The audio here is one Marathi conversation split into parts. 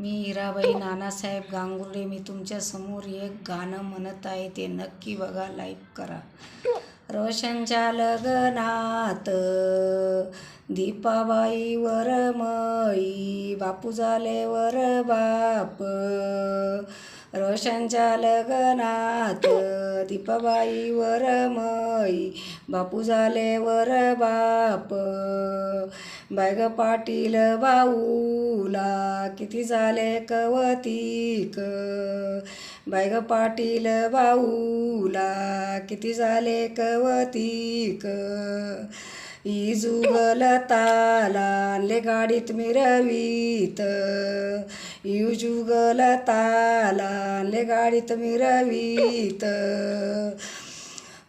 मी हिराबाई नानासाहेब गांगुर्डे मी तुमच्यासमोर एक गाणं म्हणत आहे ते नक्की बघा लाईक करा. रोशनच्या लग्नात दीपाबाई वरमई बापू झाले वर बाप. रोशनच्या लग्नात दीपाबाई वरमई बापू झाले वर बाप. बायग पाटील बाऊला किती झाले कवतिक. बायग पाटील बाऊला किती झाले कवतिक. इजुगलताला आणले गाडीत मिरवीत. इजुगलताला आणले गाडीत मिरवीत.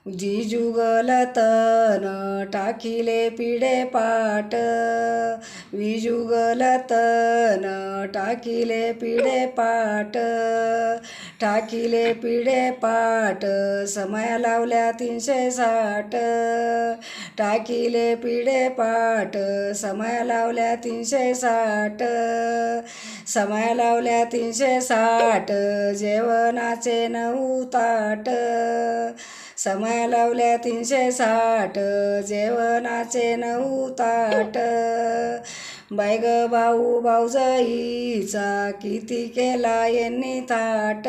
जिजुगलतन टाकिले पिढे पाट विजुगलतन टाकिले पिढे पाट टाकिले पिढे पाट समया लावल्या तीनशे साठ. टाकिले पिढे पाट समया लावल्या तीनशे साठ. समया लावल्या तीनशे साठ जेवणाचे नऊ ताट. समय लावल्या तीनशे साठ जेवणाचे नऊ ताट. बायग भाऊ भाऊजाईचा किती केला यांनी थाट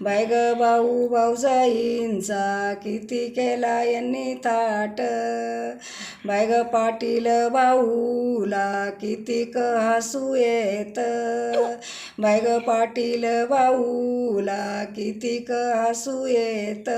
बायग भाऊ भाऊजाईंचा किती केला यांनी थाट बायग पाटील भाऊला कितीक हसू येत. बायग पाटील भाऊला कितीक हसू येत.